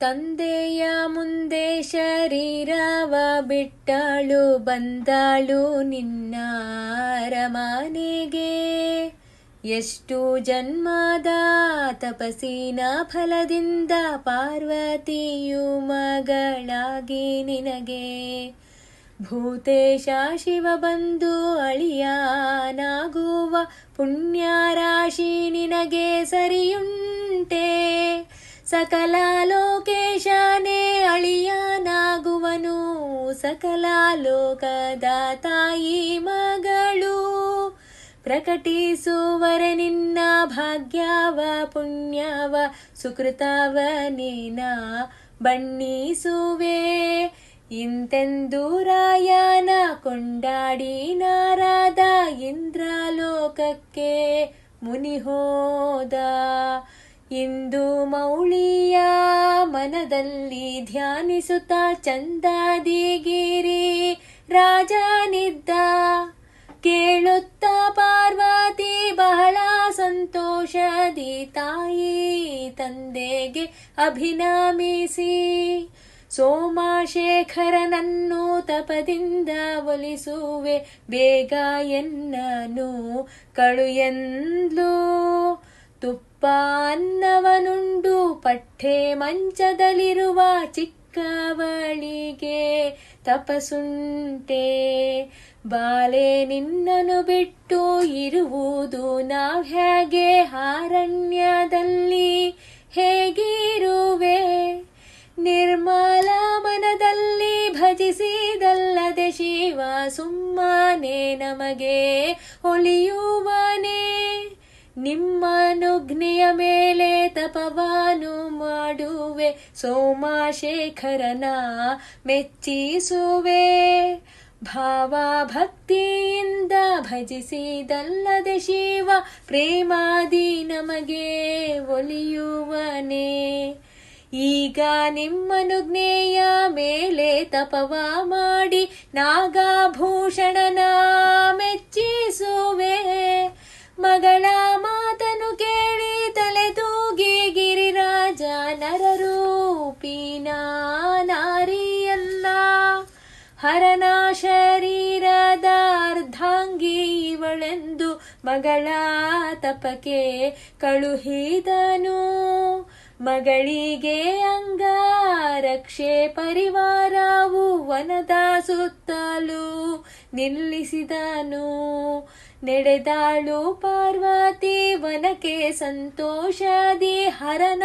ತಂದೆಯ ಮುಂದೆ ಶರೀರವ ಬಿಟ್ಟಳು, ಬಂದಾಳು ನಿನ್ನ ಅರಮನೆಗೆ. ಎಷ್ಟು ಜನ್ಮದ ತಪಸ್ಸಿನ ಫಲದಿಂದ ಪಾರ್ವತಿಯು ಮಗಳಾಗಿ ನಿನಗೆ. ಭೂತೇಶ ಶಿವ ಬಂದು ಅಳಿಯಾನಾಗುವ ಪುಣ್ಯ ರಾಶಿ ನಿನಗೆ ಸರಿಯುಂಟೆ. ಸಕಲ ಲೋಕೇಶನೇ ಅಳಿಯನಾಗುವನು. ಸಕಲ ಲೋಕದ ತಾಯಿ ಮಗಳು. ಪ್ರಕಟಿಸುವರ ನಿನ್ನ ಭಾಗ್ಯವ, ಪುಣ್ಯವ, ಸುಕೃತವ ನೀನ ಬಣ್ಣಿಸುವೆ. ಇಂತೆಂದು ರಾಯನ ಕೊಂಡಾಡಿ ನಾರದ ಇಂದ್ರಲೋಕಕ್ಕೆ ಮುನಿ ಹೋದ ಇಂದು ಮೌಳಿಯ ಮನದಲ್ಲಿ ಧ್ಯಾನಿಸುತ್ತಾ ಚಂದಾದಿಗಿರಿ ರಾಜನಿದ್ದ ಕೇಳುತ್ತ ಪಾರ್ವತಿ ಬಹಳ ಸಂತೋಷದಿ ತಾಯಿ ತಂದೆಗೆ ಅಭಿನಮಿಸಿ. ಸೋಮಶೇಖರನನ್ನು ತಪದಿಂದ ಒಲಿಸುವೆ, ಬೇಗ ಎನ್ನನು ಕಳು ಎಂದ್ಲು ಅನ್ನವನುಂಡು ಪಠ್ಯೆ ಮಂಚದಲ್ಲಿರುವ ಚಿಕ್ಕವಳಿಗೆ ತಪಸುಂಟೆ. ಬಾಲೆ ನಿನ್ನನು ಬಿಟ್ಟು ಇರುವುದು ನಾವ್ ಹೇಗೆ? ಅರಣ್ಯದಲ್ಲಿ ಹೇಗಿರುವೆ? ನಿರ್ಮಲ ಮನದಲ್ಲಿ ಭಜಿಸಿದಲ್ಲದೆ ಶಿವ ಸುಮ್ಮನೆ ನಮಗೆ ಒಲಿಯುವನೇ ನಿಮ್ಮನುಜ್ಞೆಯ ಮೇಲೆ ತಪವಾನು ಮಾಡುವೆ. ಸೋಮಶೇಖರನ ಮೆಚ್ಚಿಸುವೆ. ಭಾವ ಭಕ್ತಿಯಿಂದ ಭಜಿಸಿದಲ್ಲದೆ ಶಿವ, ಪ್ರೇಮಾದಿ ನಮಗೆ ಒಲಿಯುವನೇ. ಈಗ ನಿಮ್ಮನುಜ್ಞೆಯ ಮೇಲೆ ತಪವ ಮಾಡಿ ನಾಗಾಭೂಷಣನ ಹರನ ಶರೀರದ ಅರ್ಧಾಂಗಿ ಇವಳೆಂದು ಮಗಳ ತಪಕೆ ಕಳುಹಿದನು. ಮಗಳಿಗೆ ಅಂಗಾರಕ್ಷೆ ಪರಿವಾರವು ವನದ ಸುತ್ತಲೂ ನಿಲ್ಲಿಸಿದನು. ನೆಡೆದಾಳು ಪಾರ್ವತಿ, ವನಕ್ಕೆ ಸಂತೋಷದಿ ಹರನ